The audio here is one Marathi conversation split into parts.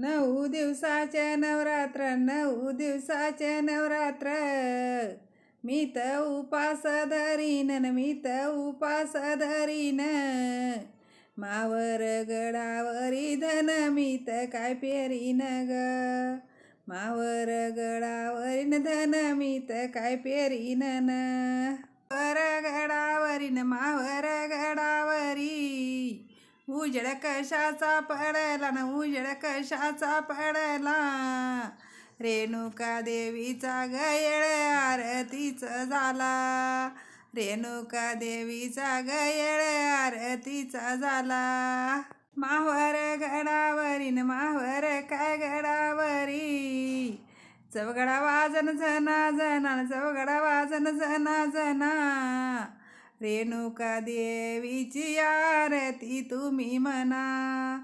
नऊ दिवसाचे नवरात्र नऊ दिवसाचे नवरात्र. मी तर उपास धरीन मी तर उपास धरीन. मावर गडावरी धन मी तर काय पेरीन ग? मावर गडावरीन धन मी तर काय पेरीन न? वर गडावरीन मावर उजड कशाचा पडला न उजड कशाचा पडला? रेणुका देवीचा गयळ आरतीचा झाला. रेणुका देवीचा गयळ आरतीचा झाला. मावर गडावरीन मावर काय गडावरी? चवगडा वाजन जना जना चवगडा वाजन जना जना रेणुका देवीची आरती तुम्ही म्हणा.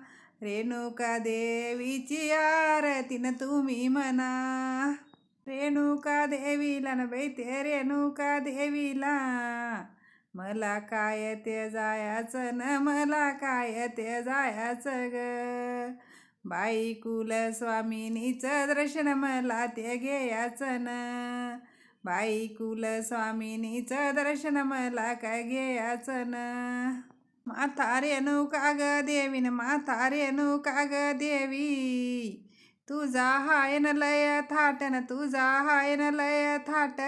रेणुका देवीची आरतीनं तुम्ही म्हणा. रेणुका देवीला न बैते रेणुका देवीला मला काय ते जायाचं न मला काय ते जायाचं ग. बाई कुलस्वामिनीचं दर्शन मला ते घ्यायचं न. बाई कुलस्वामिनीचं दर्शन मला काय घेयाचं न? माथा रेणुका ग देवीन माथा रेणुका ग देवी. तुझा हायन लय थाटन तुझा हायन लय थाट.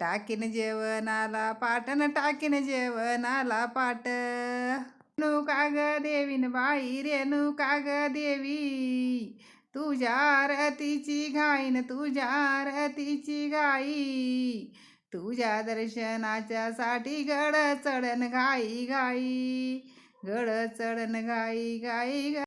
टाकीन जेवणाला पाटन टाकीन जेवणाला पाट. रेणुका काग देवीन बाई रेणुका काग देवी. तुझ्या आरतीची घाईन तुझ्या आरतीची गाई तुझ्या दर्शनाच्या साठी गड चढन घाई घाई. गड चढन घाई घाई.